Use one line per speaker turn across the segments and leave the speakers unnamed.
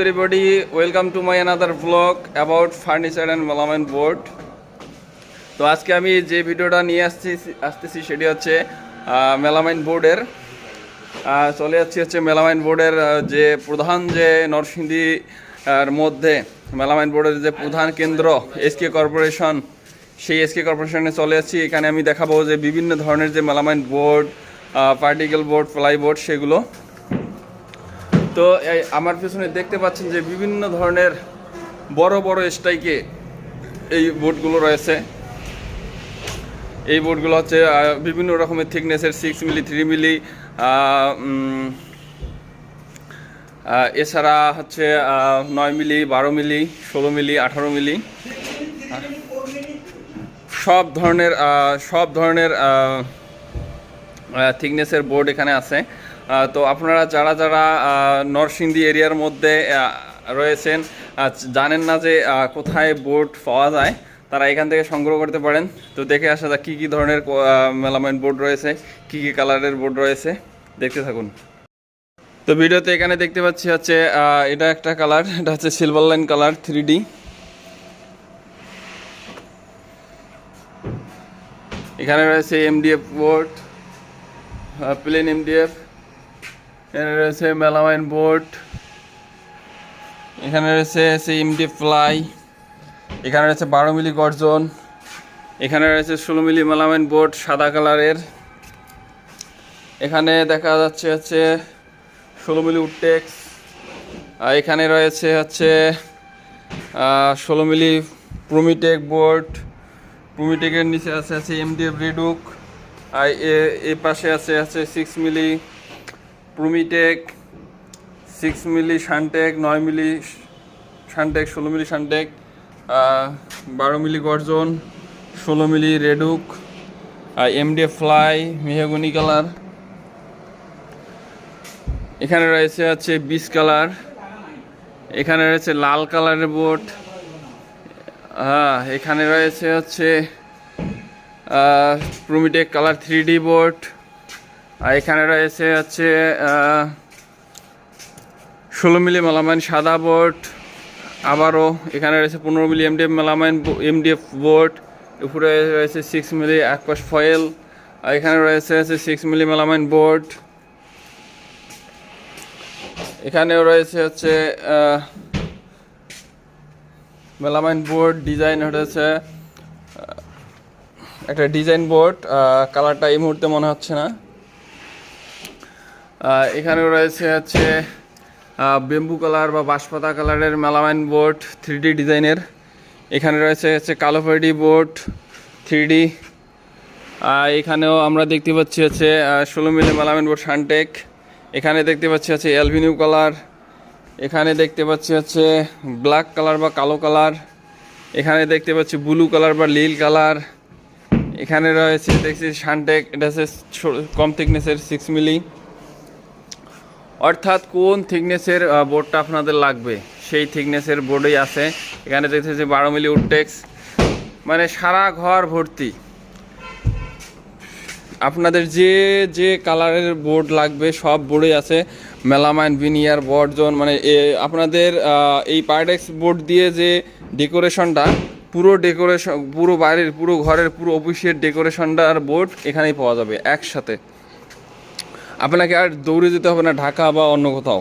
everybody, welcome to my another vlog about furniture and melamine board. তো আজকে আমি যে ভিডিওটা নিয়ে আসছি, আসতেছি সেটি হচ্ছে মেলামাইন বোর্ডের চলে যাচ্ছি হচ্ছে মেলামাইন বোর্ডের যে প্রধান যে নরসিংদী এর মধ্যে মেলামাইন বোর্ডের যে প্রধান কেন্দ্র এসকে কর্পোরেশন সেই এসকে কর্পোরেশনে চলে যাচ্ছি। এখানে আমি দেখাবো যে বিভিন্ন ধরনের যে melamine board particle board ply board সেগুলো। তো আমার পেছনে দেখতে পাচ্ছেন যে বিভিন্ন ধরনের বড় বড় স্ট্রাইকে এই বোর্ডগুলো রয়েছে। এই বোর্ডগুলো হচ্ছে বিভিন্ন রকমের থিকনেসের সিক্স মিলি থ্রি মিলি এছাড়া হচ্ছে নয় মিলি বারো মিলি ষোলো মিলি আঠারো মিলি সব ধরনের সব ধরনের থিকনেসের বোর্ড এখানে আছে। তো আপনারা যারা যারা নরসিংদী এরিয়ার মধ্যে রয়েছেন জানেন না যে কোথায় বোর্ড পাওয়া যায়, তারা এখান থেকে সংগ্রহ করতে পারেন। তো দেখে আসা যাক কী কী ধরনের মেলামাইন বোর্ড রয়েছে, কী কী কালারের বোর্ড রয়েছে। দেখতে থাকুন। তো ভিডিওতে এখানে দেখতে পাচ্ছি হচ্ছে এটা একটা কালার এটা হচ্ছে সিলভার লাইন কালার থ্রি এখানে রয়েছে এমডিএফ বোর্ড প্লেন এমডিএফ এখানে রয়েছে মেলামাইন বোর্ড এখানে রয়েছে সে এমডিএফ ফ্লাই, এখানে রয়েছে বারো মিলি গর্জন, এখানে রয়েছে ষোলো মিলি মেলামাইন বোর্ড সাদা কালারের। এখানে দেখা যাচ্ছে হচ্ছে ষোলো মিলি উডটেক্স আর এখানে রয়েছে হচ্ছে ষোলো মিলি প্রমিটেক বোর্ড প্রমিটেকের নিচে আছে আছে এমডিএফ রিডুক, আর এ পাশে আছে আছে সিক্স মিলি প্রমিটেক সিক্স মিলি শানটেক নয় মিলি শানটেক ষোলো মিলি শানটেক বারো মিলি গর্জন ষোলো মিলি রেডুক এমডিএফ ফ্লাই মেহগুনি কালার এখানে রয়েছে হচ্ছে বিস কালার এখানে রয়েছে লাল কালারের বোট হ্যাঁ এখানে রয়েছে হচ্ছে প্রমিটেক কালার থ্রি ডি বোর্ড আর এখানে রয়েছে হচ্ছে ষোলো মিলি মেলামাইন সাদা বোর্ড আবারও এখানে রয়েছে পনেরো milli MDF melamine MDF board উপরে রয়েছে সিক্স মিলি একপাশ ফয়েল আর এখানে রয়েছে হচ্ছে সিক্স মিলি মেলামাইন বোর্ড। এখানেও রয়েছে হচ্ছে মেলামাইন বোর্ড ডিজাইন আহ, একটা ডিজাইন বোর্ড কালারটা এই মুহূর্তে মনে হচ্ছে না। আহ, এখানেও রয়েছে হচ্ছে বেম্বু কালার বা বাঁশপাতা কালারের মেলামাইন বোর্ড থ্রি ডিজাইনের। এখানে রয়েছে হচ্ছে কালো ফাইডি বোর্ড থ্রি এখানেও আমরা দেখতে পাচ্ছি হচ্ছে ষোলো মিলি মেলামাইন বোর্ড সানটেক এখানে দেখতে পাচ্ছি হচ্ছে অ্যালভিনিউ কালার এখানে দেখতে পাচ্ছি হচ্ছে ব্ল্যাক কালার বা কালো কালার এখানে দেখতে পাচ্ছি ব্লু কালার বা নীল কালার এখানে রয়েছে দেখছি সানটেক এটা হচ্ছে কম থিকনেসের সিক্স মিলি। অর্থাৎ কোন থিকনেসের বোর্ডটা আপনাদের লাগবে? সেই থিকনেসের বোর্ডই আছে। এখানে দেখতেছি বারো মিলি উডটেক্স মানে সারা ঘর ভর্তি। আপনাদের যে যে কালারের বোর্ড লাগবে, সব বোর্ডই আছে। মেলামাইন ভিনিয়ার বর্জন মানে আপনাদের এই পার্টেক্স বোর্ড দিয়ে যে ডেকোরেশনটা পুরো ডেকোরেশন পুরো বাড়ির, পুরো ঘরের, পুরো অফিসের ডেকোরেশনটার বোর্ড এখানেই পাওয়া যাবে, একসাথে। আপনাকে আর দৌড়ে যেতে হবে না, ঢাকা বা অন্য কোথাও।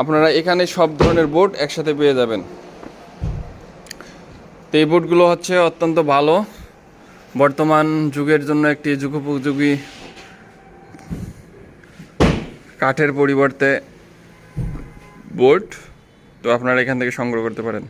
আপনারা এখানে সব ধরনের বোট একসাথে পেয়ে যাবেন। তো এই বোটগুলো হচ্ছে অত্যন্ত ভালো। বর্তমান যুগের জন্য একটি যুগোপযোগী কাঠের পরিবর্তে বোট। তো আপনারা এখান থেকে সংগ্রহ করতে পারেন।